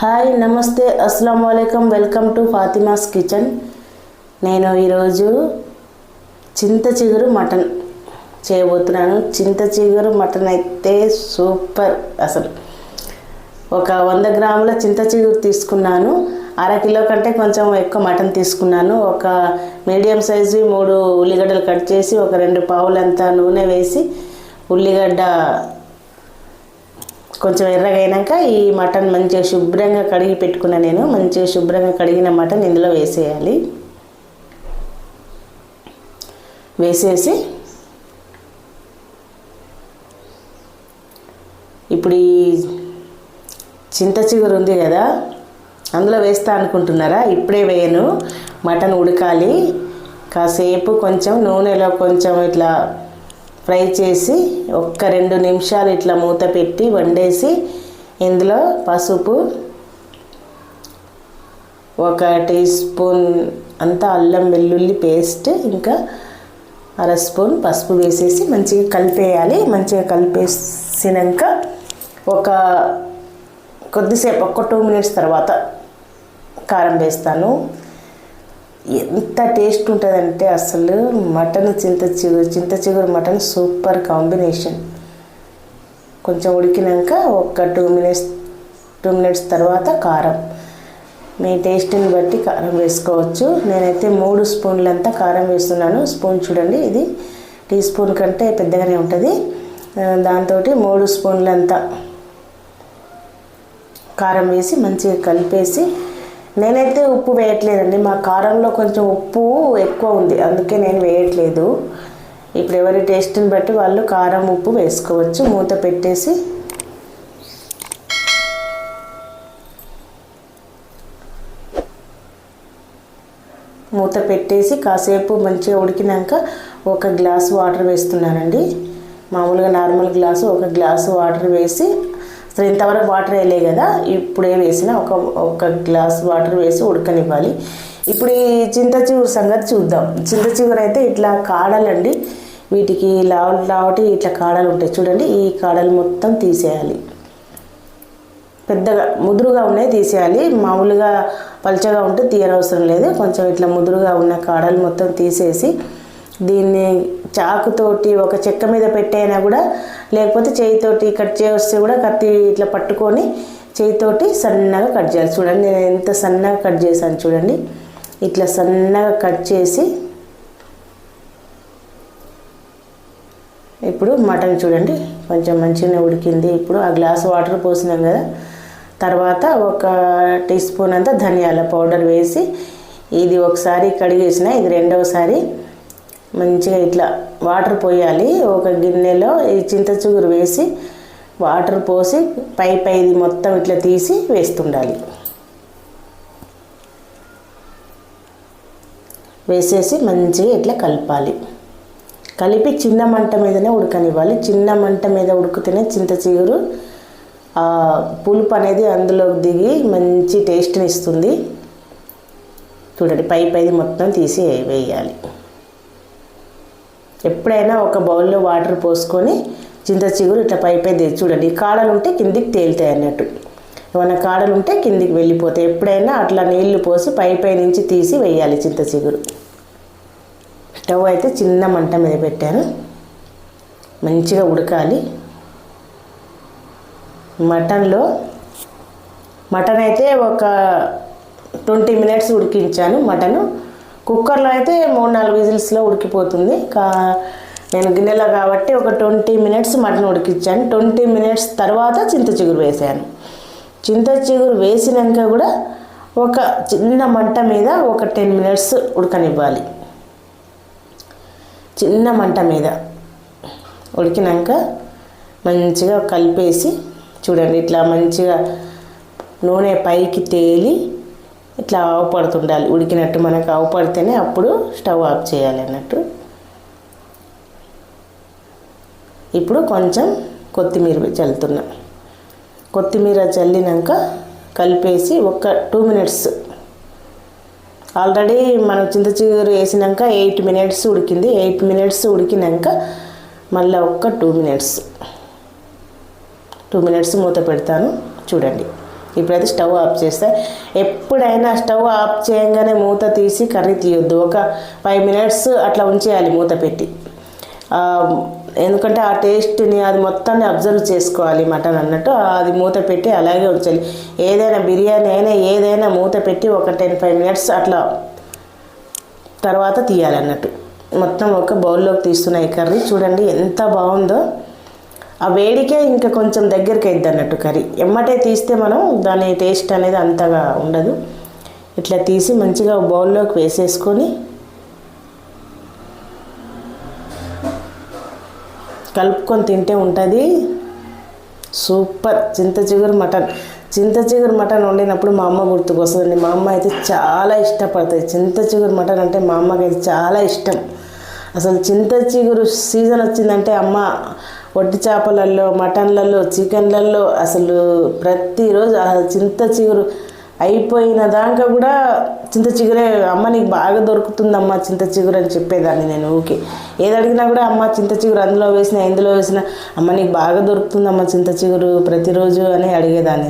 Hi నమస్తే అస్సలం వాలేకం వెల్కమ్ టు ఫాతిమాస్ కిచెన్. నేను ఈరోజు చింత చిగురు మటన్ చేయబోతున్నాను. చింత చిగురు మటన్ అయితే సూపర్ అసలు. ఒక వంద గ్రాముల చింత చిగురు తీసుకున్నాను. అర కిలో కంటే కొంచెం ఎక్కువ మటన్ తీసుకున్నాను. ఒక మీడియం సైజు మూడు ఉల్లిగడ్డలు కట్ చేసి ఒక రెండు పావులంతా నూనె వేసి ఉల్లిగడ్డ కొంచెం ఎర్రగా అయినాక ఈ మటన్ మంచిగా శుభ్రంగా కడిగి పెట్టుకున్నా నేను. మంచిగా శుభ్రంగా కడిగిన మటన్ ఇందులో వేసేయాలి. వేసేసి ఇప్పుడు ఈ చింత చిగురు ఉంది కదా అందులో వేస్తా అనుకుంటున్నారా? ఇప్పుడే వేయను. మటన్ ఉడకాలి. కాసేపు కొంచెం నూనెలో కొంచెం ఇట్లా ఫ్రై చేసి ఒక్క రెండు నిమిషాలు ఇట్లా మూత పెట్టి వండేసి ఇందులో పసుపు ఒక టీ స్పూన్ అంతా అల్లం వెల్లుల్లి పేస్ట్ ఇంకా అర స్పూన్ పసుపు వేసేసి మంచిగా కలిపేయాలి. మంచిగా కలిపేసినాక ఒక కొద్దిసేపు ఒక టూ మినిట్స్ తర్వాత కారం వేస్తాను. ఎంత టేస్ట్ ఉంటుందంటే అసలు మటన్ చింత చిగురు చింత చిగురు మటన్ సూపర్ కాంబినేషన్. కొంచెం ఉడికినాక ఒక టూ మినిట్స్ టూ మినిట్స్ తర్వాత కారం. మీ టేస్ట్ని బట్టి కారం వేసుకోవచ్చు. నేనైతే మూడు స్పూన్లంతా కారం వేస్తున్నాను. స్పూన్ చూడండి ఇది టీ స్పూన్ కంటే పెద్దగానే ఉంటుంది. దాంతో మూడు స్పూన్లంతా కారం వేసి మంచిగా కలిపేసి నేనైతే ఉప్పు వేయట్లేదండి. మా కారంలో కొంచెం ఉప్పు ఎక్కువ ఉంది. అందుకే నేను వేయట్లేదు. ఇప్పుడు ఎవరి టేస్ట్ని బట్టి వాళ్ళు కారం ఉప్పు వేసుకోవచ్చు. మూత పెట్టేసి మూత పెట్టేసి కాసేపు మంచిగా ఉడికినాక ఒక గ్లాస్ వాటర్ వేస్తున్నానండి. మామూలుగా నార్మల్ గ్లాసు ఒక గ్లాసు వాటర్ వేసి అసలు ఇంతవరకు వాటర్ వేయలే కదా ఇప్పుడే వేసిన ఒక ఒక గ్లాస్ వాటర్ వేసి ఉడకనివ్వాలి. ఇప్పుడు ఈ చింత చిగురు సంగతి చూద్దాం. చింత చిగురు అయితే ఇట్లా కాడలండి వీటికి లావు లావటి ఇట్లా కాడలు ఉంటాయి. చూడండి ఈ కాడలు మొత్తం తీసేయాలి. పెద్దగా ముదురుగా ఉన్నాయి తీసేయాలి. మామూలుగా పలుచగా ఉంటే తీయనవసరం లేదు. కొంచెం ఇట్లా ముదురుగా ఉన్న కాడలు మొత్తం తీసేసి దీన్ని చాకుతోటి ఒక చెక్క మీద పెట్టైనా కూడా లేకపోతే చేయితోటి కట్ చేస్తే కూడా కత్తి ఇట్లా పట్టుకొని చేయితోటి సన్నగా కట్ చేయాలి. చూడండి నేను ఎంత సన్నగా కట్ చేశాను చూడండి. ఇట్లా సన్నగా కట్ చేసి ఇప్పుడు మటన్ చూడండి. కొంచెం మంచిగా ఉడికింది. ఇప్పుడు ఆ గ్లాస్ వాటర్ పోసినాం కదా. తర్వాత ఒక టీ స్పూన్ అంతా ధనియాల పౌడర్ వేసి ఇది ఒకసారి కడిగేసిన ఇది రెండవసారి మంచిగా ఇట్లా వాటర్ పోయాలి. ఒక గిన్నెలో ఈ చింత చిగురు వేసి వాటర్ పోసి పై పైది మొత్తం ఇట్లా తీసి వేస్తుండాలి. వేసేసి మంచిగా ఇట్లా కలపాలి. కలిపి చిన్న మంట మీదనే ఉడకనివ్వాలి. చిన్న మంట మీద ఉడికితేనే చింత చిగురు ఆ పులుపు అనేది అందులో దిగి మంచి టేస్ట్ని ఇస్తుంది. చూడండి పై పైది మొత్తం తీసి వేయాలి. ఎప్పుడైనా ఒక బౌల్లో వాటర్ పోసుకొని చింత చిగురు ఇట్లా పై పై చూడండి. కాడలు ఉంటే కిందికి తేలుతాయి అన్నట్టు. ఏమైనా కాడలు ఉంటే కిందికి వెళ్ళిపోతాయి. ఎప్పుడైనా అట్లా నీళ్ళు పోసి పై పై నుంచి తీసి వేయాలి చింత చిగురు. స్టవ్ అయితే చిన్న మంట మీద పెట్టాను. మంచిగా ఉడకాలి. మటన్లో మటన్ అయితే ఒక ట్వంటీ మినిట్స్ ఉడికించాను మటను. కుక్కర్లో అయితే మూడు నాలుగు విజిల్స్లో ఉడికిపోతుంది. కా నేను గిన్నెలో కాబట్టి ఒక ట్వంటీ మినిట్స్ మటన్ ఉడికించాను ట్వంటీ మినిట్స్ తర్వాత చింత చిగురు వేసాను. చింత చిగురు వేసినాక కూడా ఒక చిన్న మంట మీద ఒక టెన్ మినిట్స్ ఉడకనివ్వాలి. చిన్న మంట మీద ఉడికినాక మంచిగా కలిపేసి చూడండి ఇట్లా మంచిగా నూనె పైకి తేలి ఇట్లా ఆవుపడుతుండాలి ఉడికినట్టు మనకు ఆవుపడితేనే అప్పుడు స్టవ్ ఆఫ్ చేయాలి అన్నట్టు. ఇప్పుడు కొంచెం కొత్తిమీర చల్లుతున్నా. కొత్తిమీర చల్లినాక కలిపేసి ఒక టూ మినిట్స్ ఆల్రెడీ మనం చింత చిగురు వేసినాక ఎయిట్ మినిట్స్ ఉడికింది. ఎయిట్ మినిట్స్ ఉడికినాక మళ్ళీ ఒక్క టూ మినిట్స్ టూ మినిట్స్ మూత పెడతాను. చూడండి. ఇప్పుడైతే స్టవ్ ఆఫ్ చేస్తా. ఎప్పుడైనా స్టవ్ ఆఫ్ చేయగానే మూత తీసి కర్రీ తీయొద్దు. ఒక ఫైవ్ మినిట్స్ అట్లా ఉంచేయాలి మూత పెట్టి. ఎందుకంటే ఆ టేస్ట్ని అది మొత్తాన్ని అబ్జర్వ్ చేసుకోవాలి మటన్ అన్నట్టు. అది మూత పెట్టి అలాగే ఉంచాలి. ఏదైనా బిర్యానీ అయినా ఏదైనా మూత పెట్టి ఒక టెన్ ఫైవ్ మినిట్స్ అట్లా తర్వాత తీయాలన్నట్టు మొత్తం ఒక బౌల్లోకి తీస్తున్న ఈ కర్రీ. చూడండి ఎంత బాగుందో. ఆ వేడికే ఇంకా కొంచెం దగ్గరికి అయింది అన్నట్టు కర్రీ. ఎమ్మటే తీస్తే మనం దాని టేస్ట్ అనేది అంతగా ఉండదు. ఇట్లా తీసి మంచిగా బౌల్లోకి వేసేసుకొని కలుపుకొని తింటే ఉంటుంది. సూపర్! చింత చిగురు మటన్. చింత చిగురు మటన్ వండినప్పుడు మా అమ్మ గుర్తుకొస్తుంది మా అమ్మ అయితే చాలా ఇష్టపడుతుంది. చింత చిగురు మటన్ అంటే మా అమ్మకి అయితే చాలా ఇష్టం. అసలు చింత చిగురు సీజన్ వచ్చిందంటే అమ్మ వట్టి చేపలలో మటన్లలో చికెన్లలో అసలు ప్రతిరోజు చింత చిగురు అయిపోయిన దాకా కూడా చింత చిగురే అమ్మ నీకు బాగా దొరుకుతుందమ్మా చింత చిగురు అని చెప్పేదాన్ని నేను ఊకే ఏది అడిగినా కూడా అమ్మ చింత చిగురు అందులో వేసిన ఇందులో వేసిన అమ్మ నీకు బాగా దొరుకుతుందమ్మా చింత చిగురు ప్రతిరోజు అని అడిగేదాన్ని.